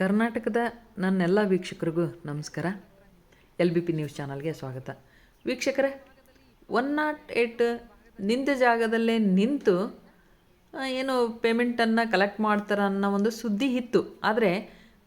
ಕರ್ನಾಟಕದ ನನ್ನೆಲ್ಲ ವೀಕ್ಷಕರಿಗೂ ನಮಸ್ಕಾರ. ಎಲ್ ಬಿ ಪಿ ನ್ಯೂಸ್ ಚಾನಲ್ಗೆ ಸ್ವಾಗತ. ವೀಕ್ಷಕರೇ, ಒನ್ ನಾಟ್ ಏಟ್ ನಿಂತ ಜಾಗದಲ್ಲೇ ನಿಂತು ಏನು ಪೇಮೆಂಟನ್ನು ಕಲೆಕ್ಟ್ ಮಾಡ್ತಾರೆ ಅನ್ನೋ ಒಂದು ಸುದ್ದಿ ಇತ್ತು. ಆದರೆ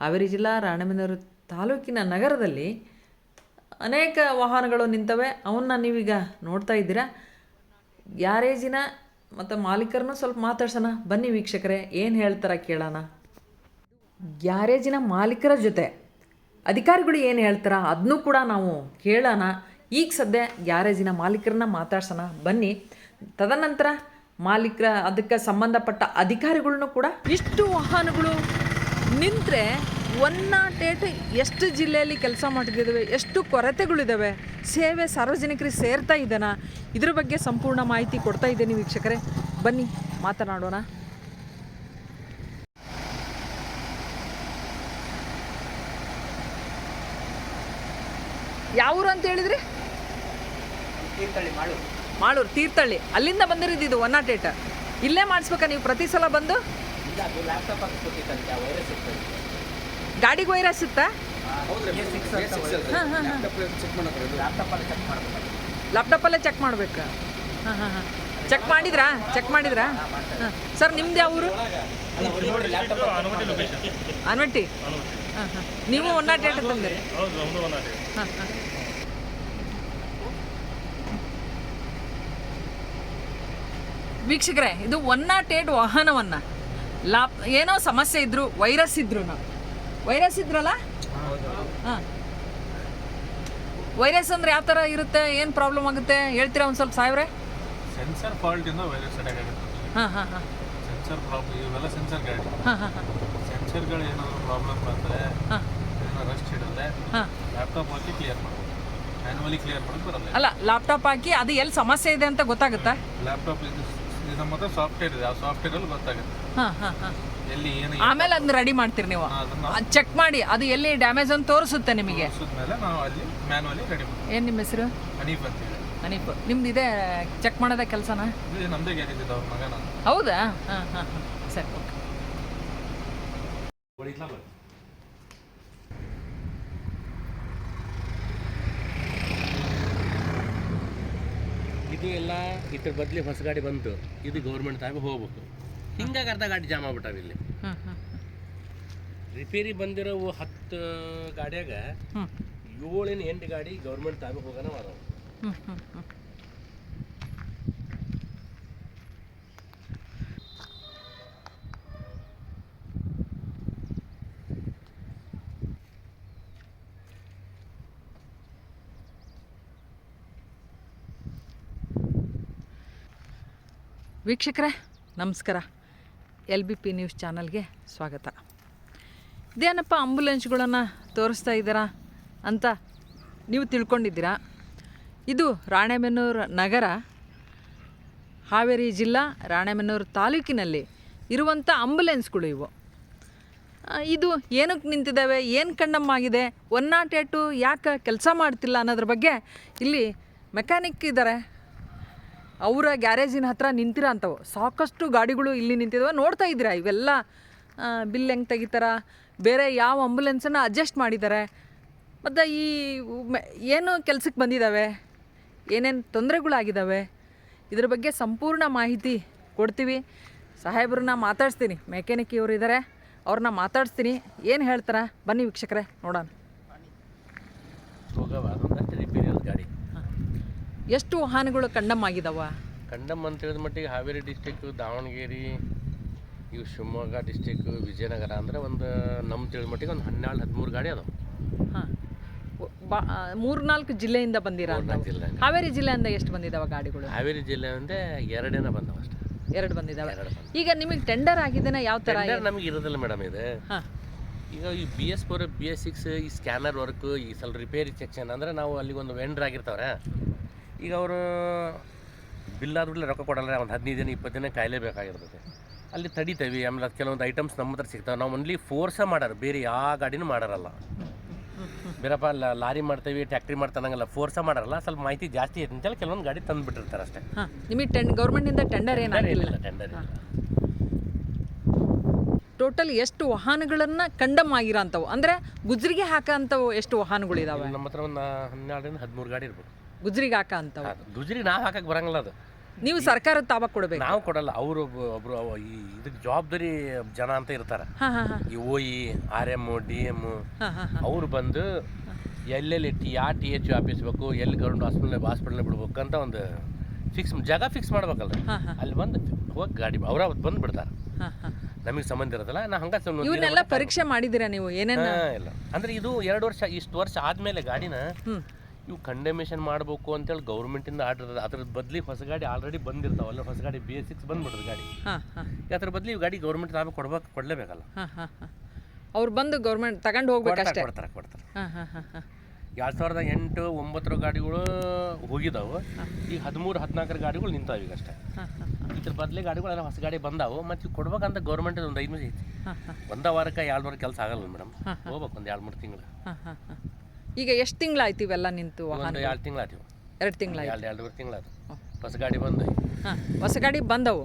ಹಾವೇರಿ ಜಿಲ್ಲಾ, ರಾಣೆಬೆನ್ನೂರು ತಾಲೂಕಿನ ನಗರದಲ್ಲಿ ಅನೇಕ ವಾಹನಗಳು ನಿಂತವೆ. ಅವನ್ನ ನೀವೀಗ ನೋಡ್ತಾ ಇದ್ದೀರಾ? ಗ್ಯಾರೇಜಿನ ಮತ್ತು ಮಾಲೀಕರನ್ನು ಸ್ವಲ್ಪ ಮಾತಾಡ್ಸೋಣ. ಬನ್ನಿ ವೀಕ್ಷಕರೇ, ಏನು ಹೇಳ್ತಾರೆ ಕೇಳೋಣ. ಗ್ಯಾರೇಜಿನ ಮಾಲೀಕರ ಜೊತೆ. ಅಧಿಕಾರಿಗಳು ಏನು ಹೇಳ್ತಾರ? ಅದನ್ನೂ ಕೂಡ ನಾವು ಕೇಳೋಣ. ಈಗ ಸದ್ಯ ಗ್ಯಾರೇಜಿನ ಮಾಲೀಕರನ್ನ ಮಾತಾಡ್ಸೋಣ. ಬನ್ನಿ. ತದನಂತರ ಮಾಲೀಕರ ಅದಕ್ಕೆ ಸಂಬಂಧಪಟ್ಟ ಅಧಿಕಾರಿಗಳನ್ನೂ ಕೂಡ ಇಷ್ಟು ವಾಹನಗಳು ನಿಂತರೆ ಒನ್ ನಾಟ್ ಏಟ್ ಎಷ್ಟು ಜಿಲ್ಲೆಯಲ್ಲಿ ಕೆಲಸ ಮಾಡ್ತಿದ್ದಾವೆ, ಎಷ್ಟು ಕೊರತೆಗಳಿದ್ದಾವೆ, ಸೇವೆ ಸಾರ್ವಜನಿಕರಿಗೆ ಸೇರ್ತಾ ಇದ್ದಾನ? ಇದ್ರ ಬಗ್ಗೆ ಸಂಪೂರ್ಣ ಮಾಹಿತಿ ಕೊಡ್ತಾ ಇದ್ದೀನಿ ವೀಕ್ಷಕರೇ. ಬನ್ನಿ, ಮಾತನಾಡೋಣ. ಯಾವ ಊರು ಅಂತ ಹೇಳಿದ್ರಿ? ತೀರ್ಥಹಳ್ಳಿ ಮಾಳೂರು. ಮಾಳೂರು ತೀರ್ಥಹಳ್ಳಿ. ಅಲ್ಲಿಂದ ಬಂದಿರೋದು ಇದು ಒನ್ ನಾಟ್ ಏಟ್. ಇಲ್ಲೇ ಮಾಡಿಸ್ಬೇಕಾ ನೀವು ಪ್ರತಿ ಸಲ ಬಂದು? ಗಾಡಿಗೆ ವೈರಸ್ ಇತ್ತಾ? ಲ್ಯಾಪ್ಟಾಪ್ ಅಲ್ಲಿ ಚೆಕ್ ಮಾಡಬೇಕು ಲ್ಯಾಪ್ಟಾಪಲ್ಲೇ ಚೆಕ್ ಮಾಡ್ಬೇಕು. ಹಾಂ ಹಾಂ ಹಾಂ. ಚೆಕ್ ಮಾಡಿದ್ರಾ? ಚೆಕ್ ಮಾಡಿದ್ರಾ? ಹಾಂ ಸರ್ ನಿಮ್ದು ಯಾವ ಊರು? ನೀವು ಒನ್ ನಾಟ್ ಏಟ್ ತಂದಿರಿ? ಹಾಂ ಹಾಂ. ವೀಕ್ಷಕರೇ ಇದು ಒನ್ ನಾಟ್ ಏಟ್ ವಾಹನವನ್ನ. ಲಾಪ್ ಏನೋ ಸಮಸ್ಯೆ ಇದ್ರು ವೈರಸ್ ಇದ್ರು ವೈರಸ್ ಇದ್ರಲ್ಲ? ಹಾಂ. ವೈರಸ್ ಅಂದ್ರೆ ಯಾವ ಥರ ಇರುತ್ತೆ ಏನು ಪ್ರಾಬ್ಲಮ್ ಆಗುತ್ತೆ ಹೇಳ್ತೀರಾ ಒಂದು ಸ್ವಲ್ಪ ಸಾವಿರ ಸೆನ್ಸರ್ ಫಾಲ್ಟ್ ಇಂದ ವೈರಸ್ ಅಟ್ಯಾಕ್ ಆಗುತ್ತೆ. ಹಾಂ ಹಾಂ ಹಾಂ. ಸೆನ್ಸರ್ ಪ್ರಾಬ್ಲಮ್ ಇವೆಲ್ಲ ಸೆನ್ಸರ್ ಗಾಡಿ ಹಾಂ ಹಾಂ ಹಾಂ. ಸೆನ್ಸರ್ಗಳು ಏನಾದರೂ ಪ್ರಾಬ್ಲಮ್ ಬಂದರೆ ರಸ್ಟ್ ಹಿಡಿದ್ರೆ ಲ್ಯಾಪ್ಟಾಪ್ ಹಾಕಿ ಕ್ಲಿಯರ್ ಮಾಡ್ಬೋದು. ಮ್ಯಾನ್ಯಲಿ ಕ್ಲಿಯರ್ ಮಾಡೋದು ಬರಲ್ಲ ಅಲ್ಲ ಲ್ಯಾಪ್ಟಾಪ್ ಹಾಕಿ ಅದು ಎಲ್ಲಿ ಸಮಸ್ಯೆ ಇದೆ ಅಂತ ಗೊತ್ತಾಗುತ್ತಾ? ಲ್ಯಾಪ್ಟಾಪ್ ಇದು ಇದು ನಮ್ಮ ಹತ್ರ ಸಾಫ್ಟ್ವೇರ್ ಇದೆ ಆ ಸಾಫ್ಟ್ವೇರಲ್ಲಿ ಗೊತ್ತಾಗುತ್ತೆ. ಹಾಂ ಹಾಂ ಹಾಂ. ಎಲ್ಲಿ ಏನು ಆಮೇಲೆ ಅದನ್ನ ರೆಡಿ ಮಾಡ್ತೀರಿ ನೀವು. ಚೆಕ್ ಮಾಡಿ ಅದು ಎಲ್ಲಿ ಡ್ಯಾಮೇಜ್ ಅಂತ ತೋರಿಸುತ್ತೆ ನಿಮಗೆ? ಮೇಲೆ ನಾವು ಅಲ್ಲಿ ಮ್ಯಾನ್ಯಲಿ ರೆಡಿ ಮಾಡ್ತೀವಿ. ಏನು ನಿಮ್ಮ ಹೆಸರು? ಹನೀಫ್ ಅಂತೇಳಿ ಅನೀಪ್ ನಿಮ್ದು ಇದೆ ಚೆಕ್ ಮಾಡೋದ ಕೆಲಸನಾ? ನಮ್ಮದೇ ಗ್ಯಾರೇಜ್ ಇದೆ ಅವ್ರ ಮಗನ. ಹೌದಾ? ಹಾಂ ಹಾಂ. ಸರಿ ಓಕೆ. ಇದು ಎಲ್ಲ ಇದ್ರ ಬದ್ಲಿ ಹೊಸ ಗಾಡಿ ಬಂತು. ಇದು ಗೌರ್ಮೆಂಟ್ ತಾಯಿ ಹೋಗ್ಬೇಕು. ಹಿಂಗಾಗಿ ಅರ್ಧ ಗಾಡಿ ಜಾಮ್ ಆಗ್ಬಿಟ್ಟಾವ ಇಲ್ಲಿ. ರಿಪೇರಿ ಬಂದಿರೋ ಹತ್ತು ಗಾಡಿಯಾಗ ಏಳಿನ ಎಂಟು ಗಾಡಿ ಗೌರ್ಮೆಂಟ್ ತಾಯಿ ಹೋಗೋಣ ಅದಾವ ವೀಕ್ಷಕರೇ, ನಮಸ್ಕಾರ. ಎಲ್ ಬಿ ಪಿ ನ್ಯೂಸ್ ಚಾನಲ್ಗೆ ಸ್ವಾಗತ. ಇದೇನಪ್ಪ ಆಂಬುಲೆನ್ಸ್ಗಳನ್ನು ತೋರಿಸ್ತಾ ಇದ್ದೀರಾ ಅಂತ ನೀವು ತಿಳ್ಕೊಂಡಿದ್ದೀರಾ? ಇದು ರಾಣೆಬೆನ್ನೂರು ನಗರ, ಹಾವೇರಿ ಜಿಲ್ಲಾ, ರಾಣೆಬೆನ್ನೂರು ತಾಲೂಕಿನಲ್ಲಿ ಇರುವಂಥ ಆಂಬುಲೆನ್ಸ್ಗಳು ಇವು. ಇದು ಏನಕ್ಕೆ ನಿಂತಿದ್ದಾವೆ, ಏನು ಕಣ್ಣಮ್ಮಾಗಿದೆ, ಒನ್ ನಾಟ್ ಏಟು ಯಾಕೆ ಕೆಲಸ ಮಾಡ್ತಿಲ್ಲ ಅನ್ನೋದ್ರ ಬಗ್ಗೆ ಇಲ್ಲಿ ಮೆಕ್ಯಾನಿಕ್ ಇದ್ದಾರೆ. ಅವರ ಗ್ಯಾರೇಜಿನ ಹತ್ರ ನಿಂತಿರೋ ಅಂಥವು ಸಾಕಷ್ಟು ಗಾಡಿಗಳು ಇಲ್ಲಿ ನಿಂತಿದ್ದಾವೆ ನೋಡ್ತಾ ಇದ್ದೀರಾ, ಇವೆಲ್ಲ ಬಿಲ್ ಹೆಂಗೆ ತೆಗಿತಾರ, ಬೇರೆ ಯಾವ ಆಂಬುಲೆನ್ಸನ್ನು ಅಡ್ಜಸ್ಟ್ ಮಾಡಿದ್ದಾರೆ ಮತ್ತು ಈ ಏನು ಕೆಲಸಕ್ಕೆ ಬಂದಿದ್ದಾವೆ ಏನೇನು ತೊಂದರೆಗಳಾಗಿದ್ದಾವೆ ಇದ್ರ ಬಗ್ಗೆ ಸಂಪೂರ್ಣ ಮಾಹಿತಿ ಕೊಡ್ತೀವಿ. ಸಾಹೇಬ್ರನ್ನ ಮಾತಾಡ್ಸ್ತೀನಿ. ಮೆಕ್ಯಾನಿಕ್ ಇವರು ಇದ್ದಾರೆ ಅವ್ರನ್ನ ಮಾತಾಡಿಸ್ತೀನಿ. ಏನು ಹೇಳ್ತಾರೆ? ಬನ್ನಿ ವೀಕ್ಷಕರೇ, ನೋಡೋಣ ಹೋಗವ ಅದೊಂದಷ್ಟು ರಿಪೇರಿ ಆದ ಗಾಡಿ ಎಷ್ಟು ವಾಹನಗಳು ಕಂಡಮ್ ಆಗಿದಾವ? ಕಂಡಮ್ ಅಂತ ಹೇಳಿದ ಮಟ್ಟಿಗೆ ಹಾವೇರಿ ಡಿಸ್ಟಿಕ್ಕು ದಾವಣಗೆರೆ ಇವು ಶಿವಮೊಗ್ಗ ಡಿಸ್ಟಿಕ್ಕು ವಿಜಯನಗರ ಅಂದ್ರೆ ಒಂದು ನಮ್ಮ ತಿಳಿದ ಮಟ್ಟಿಗೆ ಒಂದು ಹನ್ನೆರಡು ಹದಿಮೂರು ಗಾಡಿ ಅದಾವ. ಹಾಂ. ಬಾ ಮೂರ್ನಾಲ್ಕು ಜಿಲ್ಲೆಯಿಂದ ಬಂದಿರ ಜಿಲ್ಲೆ ಹಾವೇರಿ ಜಿಲ್ಲೆಯಿಂದ ಎಷ್ಟು ಬಂದಿದಾವ ಗಾಡಿಗಳು? ಹಾವೇರಿ ಜಿಲ್ಲೆ ಅಂದ್ರೆ ಎರಡೇನ ಬಂದವ ಅಷ್ಟೇ. ಎರಡು ಬಂದಿದಾವೆ. ಈಗ ನಿಮಗೆ ಟೆಂಡರ್ ಆಗಿದ್ದೇನೆ ಯಾವ ಥರ ನಮ್ಗೆ ಇರೋದಿಲ್ಲ ಮೇಡಮ್ ಇದು. ಹಾಂ. ಈಗ ಈ B S four B S six ಈ ಸ್ಕ್ಯಾನರ್ ವರ್ಕ್ ಈ ಸಲ ರಿಪೇರಿ ಸೆಕ್ಷನ್ ಅಂದ್ರೆ ನಾವು ಅಲ್ಲಿಗೊಂದು ಒಂದು ವೆಂಡ್ರ್ ಆಗಿರ್ತಾವ್ರೆ. ಈಗ ಅವರು ಬಿಲ್ ಆದ್ಮೇಲೆ ರೊಕ್ಕ ಕೊಡಲ್ಲ ಒಂದು ಹದಿನೈದು ದಿನ ಇಪ್ಪತ್ತು ದಿನ ಕಾಯಿಲೆ ಬೇಕಾಗಿರ್ತದೆ. ಅಲ್ಲಿ ತಡಿತೇವೆ ಆಮೇಲೆ ಅದು ಕೆಲವೊಂದು ಐಟಮ್ಸ್ ನಮ್ಮ ಹತ್ರ ಸಿಗ್ತಾವೆ. ನಾವು ಓನ್ಲಿ ಫೋರ್ಸ ಮಾಡಾರ ಬೇರೆ ಯಾವ ಗಾಡಿನೂ ಮಾಡಾರಲ್ಲ. ಬೇರಪ್ಪ ಲ- ಲಾರಿ ಮಾಡ್ತೇವೆ ಟ್ಯಾಕ್ಟ್ರಿ ಮಾಡ್ತಾನಂಗಲ್ಲ ಫೋರ್ಸ ಮಾಡಾರಲ್ಲ. ಸ್ವಲ್ಪ ಮಾಹಿತಿ ಜಾಸ್ತಿ ಐತೆ ಅಂತೇಳಿ ಕೆಲವೊಂದು ಗಾಡಿ ತಂದು ಬಿಟ್ಟಿರ್ತಾರೆ ಅಷ್ಟೇ ನಿಮಗೆ ಟೆಂಡ್ ಗೌರ್ಮೆಂಟಿಂದ ಟೆಂಡರ್ ಏನಾಗಿಲ್ಲ ಟೆಂಡರ್ ಇಲ್ಲ ಟೋಟಲ್ ಎಷ್ಟು ವಾಹನಗಳನ್ನು ಕಂಡಮ್ ಆಗಿರೋ ಅಂಥವು? ಅಂದರೆ ಗುಜ್ರಿಗೆ ಹಾಕೋ ಅಂಥವು ಎಷ್ಟು ವಾಹನಗಳಿದಾವೆ? ನಮ್ಮ ಹತ್ರ ಒಂದು ಹನ್ನೆರಡರಿಂದ ಹದಿಮೂರು ಗಾಡಿ ಇರ್ಬೋದು. ಗುಜ್ರಿಗೆ ಹಾಕ ಅಂತ ಗುಜ್ರಿ ನಾವು ಹಾಕಕ್ಕೆ ಬರಂಗಿಲ್ಲ ಅದು. ನೀವು ಸರ್ಕಾರ ತಾವ ಕೊಡಬೇಕು. ನಾವು ಕೊಡಲ್ಲ ಅವರು ಒಬ್ರು ಈ ಇದಕ್ಕೆ ಜವಾಬ್ದಾರಿ ಜನ ಅಂತ ಇರ್ತಾರೆ. ಈ O E R M D M ಅವ್ರು ಬಂದು ಎಲ್ಲೆಲ್ಲಿ ಟಿ ಯಾವ ಟಿ ಎಚ್ ಆಫೀಸ್ ಬೇಕು ಎಲ್ಲಿ ಗೌರ್ಮೆಂಟ್ ಹಾಸ್ಪಿಟಲ್ ಹಾಸ್ಪಿಟಲ್ ಬಿಡ್ಬೇಕು ಅಂತ ಒಂದು ಫಿಕ್ಸ್ ಜಾಗ ಫಿಕ್ಸ್ ಮಾಡ್ಬೇಕಲ್ಲ ಅಲ್ಲಿ ಬಂದು ಹೋಗಿ ಗಾಡಿ ಅವ್ರ ಬಂದು ಬಿಡ್ತಾರೆ. ನಮಗೆ ಸಂಬಂಧ ಇರೋದಿಲ್ಲ ನಾ ಹಂಗ ಇವನ್ನೆಲ್ಲ ಪರೀಕ್ಷೆ ಮಾಡಿದ್ದೀರಾ ನೀವು? ಏನೇನು? ಇಲ್ಲ. ಅಂದ್ರೆ ಇದು ಎರಡು ವರ್ಷ ಇಷ್ಟು ವರ್ಷ ಆದ್ಮೇಲೆ ಗಾಡಿನ ಇವು ಕಂಡೆಮೇಷನ್ ಮಾಡಬೇಕು ಅಂತೇಳಿ ಗೌರ್ಮೆಂಟಿಂದ ಆರ್ಡರ್ ಅದ. ಅದ್ರ ಬದ್ಲಿ ಹೊಸ ಗಾಡಿ ಆಲ್ರೆಡಿ ಬಂದಿರ್ತಾವಲ್ಲ ಹೊಸ ಗಾಡಿ ಬಿ ಎಸ್ ಸಿಕ್ಸ್ ಬಂದ್ಬಿಡ್ರಿ ಗಾಡಿ. ಅದ್ರ ಬದ್ಲಿ ಇವು ಗಾಡಿ ಗೌರ್ಮೆಂಟ್ ನಾವೇ ಕೊಡ್ಬೇಕು ಕೊಡಲೇಬೇಕಲ್ಲ. ಅವ್ರು ಬಂದು ಗೌರ್ಮೆಂಟ್ ತಗೊಂಡು ಹೋಗ್ಬೇಕಷ್ಟೇ ಕೊಡ್ತಾರೆ ಕೊಡ್ತಾರೆ ಎರಡು ಸಾವಿರದ ಎಂಟು ಒಂಬತ್ತರ ಗಾಡಿಗಳು ಹೋಗಿದಾವೆ. ಈಗ ಹದಿಮೂರು ಹದಿನಾಲ್ಕರ ಗಾಡಿಗಳು ನಿಂತಾವ ಈಗ ಅಷ್ಟೇ. ಇದ್ರ ಬದಲಿ ಗಾಡಿಗಳೆಲ್ಲ ಹೊಸ ಗಾಡಿ ಬಂದಾವು. ಮತ್ತು ಕೊಡ್ಬೇಕಂತ ಗೌರ್ಮೆಂಟ್ ಒಂದು ಐದು ಐತಿ. ಹಾಂ ಹಾಂ. ಒಂದ ವಾರಕ್ಕೆ ಎರಡು ವಾರ ಕೆಲಸ ಆಗಲ್ಲ ಮೇಡಮ್. ಹೋಗ್ಬೇಕು ಒಂದು ಎರಡು ಮೂರು ತಿಂಗಳು ಈಗ ಎಷ್ಟು ತಿಂಗಳಾಯ್ತು ಇವೆಲ್ಲ ನಿಂತು ವಾಹನ ಒಂದು ಎರಡು ತಿಂಗಳು ಆತೀವಿ ಎರಡು ತಿಂಗಳಾಯ್ತು? ಎರಡು ಎರಡೂವರೆ ಹೊಸ ಗಾಡಿ ಬಂದು. ಹಾಂ ಹೊಸ ಗಾಡಿ ಬಂದವು.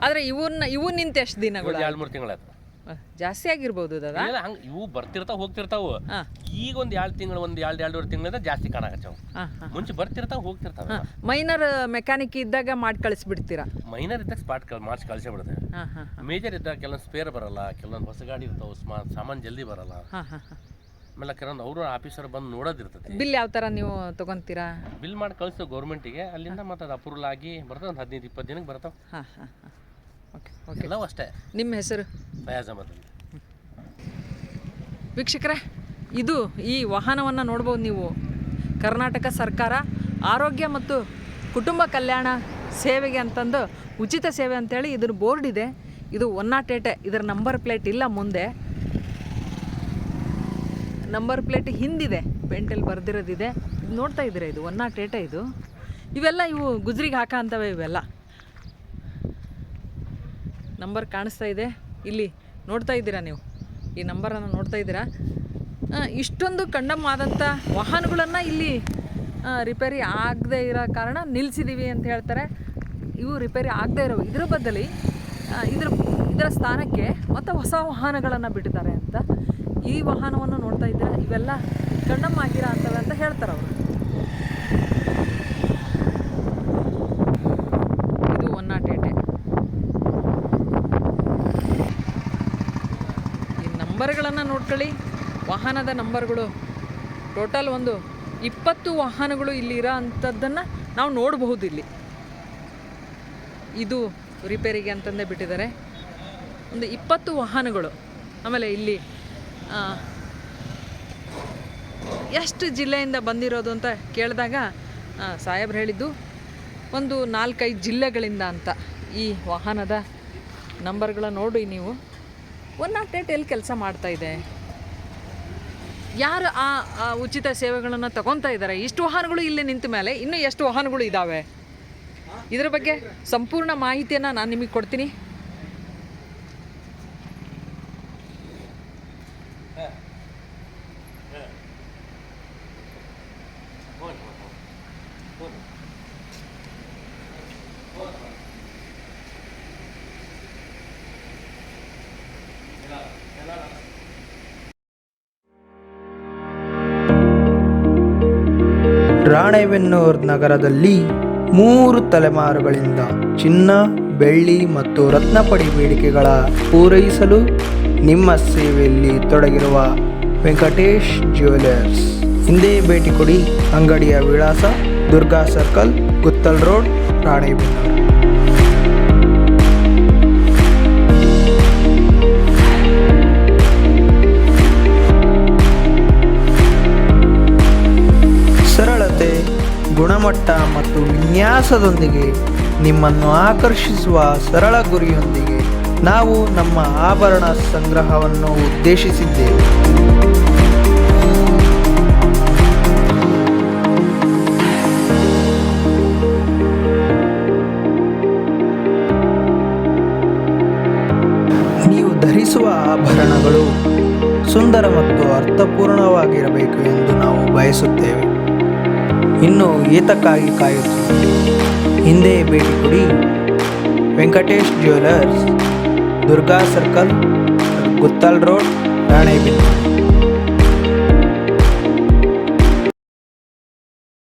ಆದ್ರೆ ಇವನ್ನ ಇವು ನಿಂತ ಎಷ್ಟು ದಿನಗಳು? ಎರಡು ಮೂರು ತಿಂಗಳು ಆಯ್ತು ಅಹ್, ಜಾಸ್ತಿ ಆಗಿರ್ಬೋದು ದಾದಾ? ಇಲ್ಲ ಹಂಗೆ ಇವು ಬರ್ತಿರ್ತಾವ ಹೋಗ್ತಿರ್ತಾವು. ಹಾಂ. ಈಗ ಒಂದು ಎರಡು ತಿಂಗಳು ಒಂದು ಎರಡು ಎರಡೂವರೆ ತಿಂಗಳಿಂದ ಜಾಸ್ತಿ ಕಾಣಕತ್ತಾವ ಹಾಂ ಹಾಂ. ಮುಂಚೆ ಬರ್ತಿರ್ತಾವ ಹೋಗ್ತಿರ್ತಾವ ಮೈನರ್ ಮೆಕ್ಯಾನಿಕ್ ಇದ್ದಾಗ ಮಾಡಿ ಕಳಿಸ್ಬಿಡ್ತೀರಾ? ಮೈನರ್ ಇದ್ದಾಗ ಸ್ಪಾಟ್ ಕಳ್ ಮಾರ್ಚ್ ಕಳಿಸೇ ಬಿಡುತ್ತೆ ಹಾಂ ಹಾಂ. ಮೇಜರ್ ಇದ್ದಾಗ ಕೆಲವೊಂದು ಸ್ಪೇರ್ ಬರಲ್ಲ ಕೆಲವೊಂದು ಹೊಸ ಗಾಡಿ ಇರ್ತಾವೆ ಸ್ಮಾ ಸಾಮಾನು ಜಲ್ದಿ ಬರಲ್ಲ. ಹಾಂ ಹಾಂ ಹಾಂ. ಆಮೇಲೆ ಕೆಲವೊಂದು ಅವರು ಆಫೀಸರ್ ಬಂದು ನೋಡೋದಿರ್ತದೆ. ಬಿಲ್ ಯಾವ ಥರ ನೀವು ತಗೊಂತೀರಾ? ಬಿಲ್ ಮಾಡಿ ಕಳಿಸ್ತೇವೆ ಗೌರ್ಮೆಂಟಿಗೆ ಅಲ್ಲಿಂದ ಮತ್ತೆ ಅದು ಅಪ್ರೂವಲ್ ಆಗಿ ಬರ್ತದೆ ಒಂದು ಹದಿನೈದು ಇಪ್ಪತ್ತು ದಿನಕ್ಕೆ ಬರ್ತಾವೆ. ಹಾಂ ಹಾಂ ಹಾಂ. ಓಕೆ ಓಕೆ ಎಲ್ಲವೂ ಅಷ್ಟೇ. ನಿಮ್ಮ ಹೆಸರು? ಫಯಾಜ್ ಅಹಮದ್ ಅಂತ. ವೀಕ್ಷಕರೇ ಇದು ಈ ವಾಹನವನ್ನು ನೋಡ್ಬೋದು ನೀವು. ಕರ್ನಾಟಕ ಸರ್ಕಾರ ಆರೋಗ್ಯ ಮತ್ತು ಕುಟುಂಬ ಕಲ್ಯಾಣ ಸೇವೆಗೆ ಅಂತಂದು ಉಚಿತ ಸೇವೆ ಅಂತೇಳಿ ಇದ್ರ ಬೋರ್ಡ್ ಇದೆ. ಇದು ಒನ್ ನಾಟ್ ಏಟೆ ಇದರ ನಂಬರ್ ಪ್ಲೇಟ್ ಇಲ್ಲ ಮುಂದೆ. ನಂಬರ್ ಪ್ಲೇಟ್ ಹಿಂದಿದೆ, ಪೇಂಟಲ್ಲಿ ಬರೆದಿರೋದಿದೆ. ನೋಡ್ತಾ ಇದ್ದೀರಾ ಇದು? ಒನ್ ನಾಟ್ ಏಟ ಇದು? ಇವೆಲ್ಲ ಇವು ಗುಜ್ರಿಗೆ ಹಾಕ ಅಂತವೆ ಇವೆಲ್ಲ. ನಂಬರ್ ಕಾಣಿಸ್ತಾ ಇದೆ. ಇಲ್ಲಿ ನೋಡ್ತಾ ಇದ್ದೀರಾ ನೀವು? ಈ ನಂಬರನ್ನು ನೋಡ್ತಾ ಇದ್ದೀರಾ? ಇಷ್ಟೊಂದು ಕಂಡಮ್ ಆದಂಥ ವಾಹನಗಳನ್ನು ಇಲ್ಲಿ ರಿಪೇರಿ ಆಗದೇ ಇರೋ ಕಾರಣ ನಿಲ್ಲಿಸಿದ್ದೀವಿ ಅಂತ ಹೇಳ್ತಾರೆ. ಇವು ರಿಪೇರಿ ಆಗದೇ ಇರೋ ಇದ್ರ ಬದಲಿ ಇದ್ರ, ಇದರ ಸ್ಥಾನಕ್ಕೆ ಮತ್ತು ಹೊಸ ವಾಹನಗಳನ್ನು ಬಿಡ್ತಾರೆ ಅಂತ ಈ ವಾಹನವನ್ನು ನೋಡ್ತಾ ಇದ್ದೀರಾ? ಇವೆಲ್ಲ ಆಗಿರೋ ಅಂತವೆ ಅಂತ ಹೇಳ್ತಾರೆ ಅವರು. ಇದು ಒನ್ ನಾಟ್ ಏಟೆ. ಈ ನಂಬರ್ಗಳನ್ನು ನೋಡ್ಕೊಳ್ಳಿ. ವಾಹನದ ನಂಬರ್ಗಳು. ಟೋಟಲ್ ಒಂದು ಇಪ್ಪತ್ತು ವಾಹನಗಳು ಇಲ್ಲಿ ಇರೋ ಅಂಥದ್ದನ್ನು ನಾವು ನೋಡಬಹುದು ಇಲ್ಲಿ ಇದು ರಿಪೇರಿಗೆ ಅಂತಂದೇ ಬಿಟ್ಟಿದ್ದಾರೆ. ಒಂದು ಇಪ್ಪತ್ತು ವಾಹನಗಳು. ಆಮೇಲೆ ಇಲ್ಲಿ ಎಷ್ಟು ಜಿಲ್ಲೆಯಿಂದ ಬಂದಿರೋದು ಅಂತ ಕೇಳಿದಾಗ ಸಾಹೇಬ್ರು ಹೇಳಿದ್ದು, ಒಂದು ನಾಲ್ಕೈದು ಜಿಲ್ಲೆಗಳಿಂದ ಅಂತ. ಈ ವಾಹನದ ನಂಬರ್ಗಳ ನೋಡಿ ನೀವು. ಒನ್ ನಾಟ್ ಡೇಟ್ ಎಲ್ಲಿ ಕೆಲಸ ಮಾಡ್ತಾಯಿದೆ ಯಾರು ಆ ಉಚಿತ ಸೇವೆಗಳನ್ನು ತಗೊತಾ ಇದ್ದಾರೆ? ಇಷ್ಟು ವಾಹನಗಳು ಇಲ್ಲಿ ನಿಂತ ಮೇಲೆ ಇನ್ನೂ ಎಷ್ಟು ವಾಹನಗಳು ಇದ್ದಾವೆ ಇದರ ಬಗ್ಗೆ ಸಂಪೂರ್ಣ ಮಾಹಿತಿಯನ್ನು ನಾನು ನಿಮಗೆ ಕೊಡ್ತೀನಿ. ರಾಣೆಬೆನ್ನೂರು ನಗರದಲ್ಲಿ ಮೂರು ತಲೆಮಾರುಗಳಿಂದ ಚಿನ್ನ ಬೆಳ್ಳಿ ಮತ್ತು ರತ್ನಪಡಿ ಬೇಡಿಕೆಗಳ ಪೂರೈಸಲು ನಿಮ್ಮ ಸೇವೆಯಲ್ಲಿ ತೊಡಗಿರುವ ವೆಂಕಟೇಶ್ ಜ್ಯುವೆಲರ್ಸ್. ಹಿಂದೆ ಭೇಟಿ ಕೊಡಿ ಅಂಗಡಿಯ ವಿಳಾಸ ದುರ್ಗಾ ಸರ್ಕಲ್, ಗುತ್ತಲ್ ರೋಡ್, ರಾಣೆಬೆನ್ನೂರು. ಸರಳತೆ, ಗುಣಮಟ್ಟ ಮತ್ತು ವಿನ್ಯಾಸದೊಂದಿಗೆ ನಿಮ್ಮನ್ನು ಆಕರ್ಷಿಸುವ ಸರಳ ಗುರಿಯೊಂದಿಗೆ ನಾವು ನಮ್ಮ ಆಭರಣ ಸಂಗ್ರಹವನ್ನು ಉದ್ದೇಶಿಸಿದ್ದೇವೆ. ನೀವು ಧರಿಸುವ ಆಭರಣಗಳು ಸುಂದರ ಮತ್ತು ಅರ್ಥಪೂರ್ಣವಾಗಿರಬೇಕು ಎಂದು ನಾವು ಬಯಸುತ್ತೇವೆ. ಇನ್ನು ಏತಕ್ಕಾಗಿ ಕಾಯುತ್ತೀವಿ ಹಿಂದೆ ಭೇಟಿ ಕೊಡಿ Venkatesh jewellers. Durga circle Guttal road Rane